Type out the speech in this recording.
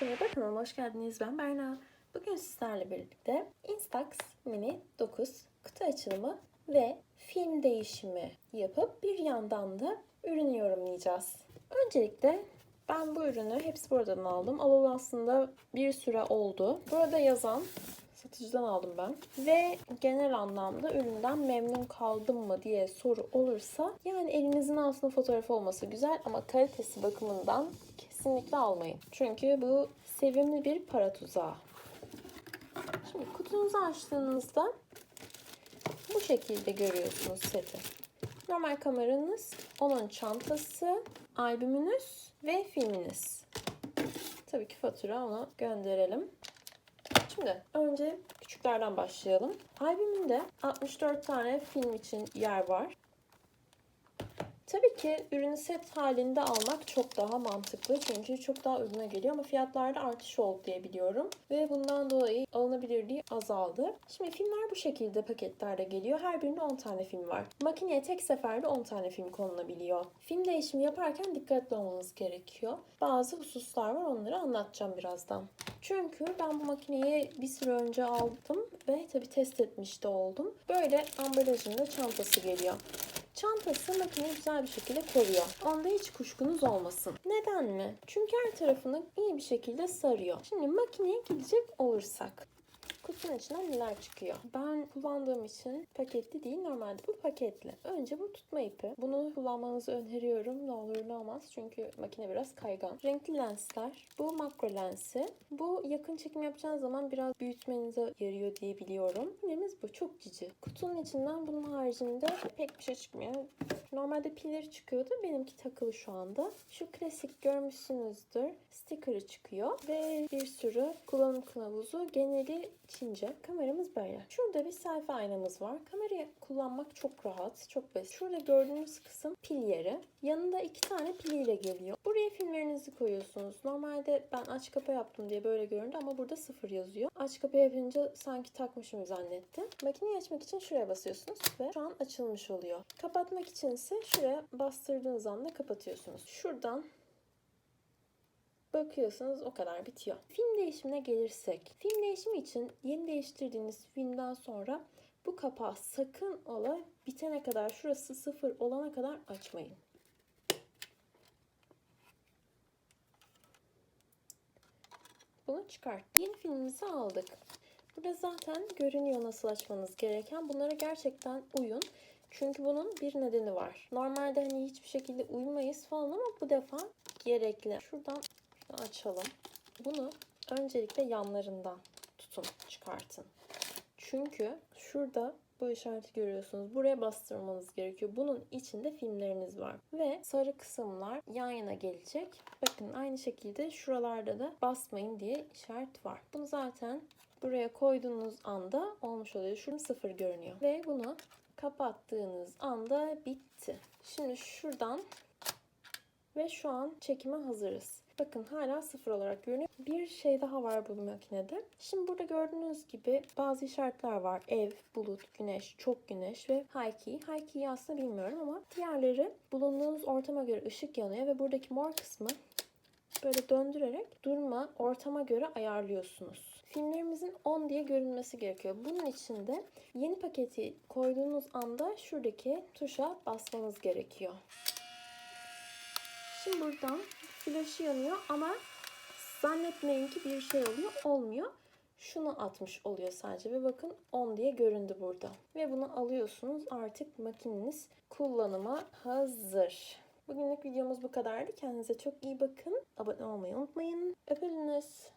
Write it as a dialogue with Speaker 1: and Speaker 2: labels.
Speaker 1: Merhaba kanalıma hoş geldiniz. Ben Berna. Bugün sizlerle birlikte Instax Mini 9 kutu açılımı ve film değişimi yapıp bir yandan da ürünü yorumlayacağız. Öncelikle ben bu ürünü hepsi buradan aldım. Alalı aslında bir süre oldu. Burada yazan satıcıdan aldım ben. Ve genel anlamda üründen memnun kaldım mı diye soru olursa yani elinizin altında fotoğrafı olması güzel ama kalitesi bakımından kesinlikle almayın. Çünkü bu sevimli bir para tuzağı. Şimdi kutunuzu açtığınızda bu şekilde görüyorsunuz seti. Normal kameranız, onun çantası, albümünüz ve filminiz. Tabii ki fatura onu gönderelim. Şimdi önce küçüklerden başlayalım. Albümünde 64 tane film için yer var. Tabii ki ürünü set halinde almak çok daha mantıklı çünkü çok daha uyguna geliyor ama fiyatlarda artış oldu diye biliyorum ve bundan dolayı alınabilirliği azaldı. Şimdi filmler bu şekilde paketlerde geliyor. Her birinde 10 tane film var. Makineye tek seferde 10 tane film konulabiliyor. Film değişimi yaparken dikkatli olmanız gerekiyor. Bazı hususlar var onları anlatacağım birazdan. Çünkü ben bu makineyi bir süre önce aldım ve tabii test etmiş de oldum. Böyle ambalajında çantası geliyor. Çantası makineyi güzel bir şekilde koruyor. Onda hiç kuşkunuz olmasın. Neden mi? Çünkü her tarafını iyi bir şekilde sarıyor. Şimdi makineye gidecek olursak kutunun içinden neler çıkıyor? Ben kullandığım için paketli değil normalde bu paketli. Önce bu tutma ipi. Bunu kullanmanızı öneriyorum. Ne olur ne olmaz. Çünkü makine biraz kaygan. Renkli lensler. Bu makro lensi. Bu yakın çekim yapacağınız zaman biraz büyütmenize yarıyor diye biliyorum. Filmimiz bu. Çok cici. Kutunun içinden bunun haricinde pek bir şey çıkmıyor. Normalde pilleri çıkıyordu. Benimki takılı şu anda. Şu klasik görmüşsünüzdür. Sticker'ı çıkıyor. Ve bir sürü kullanım kılavuzu. Geneli Çince. Kameramız böyle. Şurada bir selfie aynamız var. Kamerayı kullanmak çok rahat, çok basit. Şurada gördüğünüz kısım pil yeri. Yanında iki tane piliyle geliyor. Buraya filmlerinizi koyuyorsunuz. Normalde ben aç kapa yaptım diye böyle göründü ama burada sıfır yazıyor. Aç kapa yapınca sanki takmışım zannettim. Makineyi açmak için şuraya basıyorsunuz ve şu an açılmış oluyor. Kapatmak için ise şuraya bastırdığınız anda kapatıyorsunuz. Şuradan bakıyorsanız o kadar bitiyor. Film değişimine gelirsek. Film değişimi için yeni değiştirdiğiniz filmden sonra bu kapağı sakın ola bitene kadar şurası sıfır olana kadar açmayın. Bunu çıkart. Yeni filmimizi aldık. Burada zaten görünüyor nasıl açmanız gereken. Bunlara gerçekten uyun. Çünkü bunun bir nedeni var. Normalde hani hiçbir şekilde uymayız falan ama bu defa gerekli. Şuradan açalım. Bunu öncelikle yanlarından tutun, çıkartın. Çünkü şurada bu işareti görüyorsunuz. Buraya bastırmanız gerekiyor. Bunun içinde filmleriniz var. Ve sarı kısımlar yan yana gelecek. Bakın aynı şekilde şuralarda da basmayın diye işaret var. Bunu zaten buraya koyduğunuz anda olmuş oluyor. Şurada sıfır görünüyor. Ve bunu kapattığınız anda bitti. Şimdi şuradan ve şu an çekime hazırız. Bakın hala sıfır olarak görünüyor. Bir şey daha var bu makinede. Şimdi burada gördüğünüz gibi bazı işaretler var. Ev, bulut, güneş, çok güneş ve high key. High key'i aslında bilmiyorum ama diğerleri bulunduğunuz ortama göre ışık yanıyor ve buradaki mor kısmı böyle döndürerek durma ortama göre ayarlıyorsunuz. Filmlerimizin 10 diye görünmesi gerekiyor. Bunun için de yeni paketi koyduğunuz anda şuradaki tuşa basmanız gerekiyor. Şimdi buradan flaşı yanıyor ama zannetmeyin ki bir şey oluyor. Olmuyor. Şunu atmış oluyor sadece ve bakın 10 diye göründü burada. Ve bunu alıyorsunuz artık makineniz kullanıma hazır. Bugünlük videomuz bu kadardı. Kendinize çok iyi bakın. Abone olmayı unutmayın. Öpülünüz.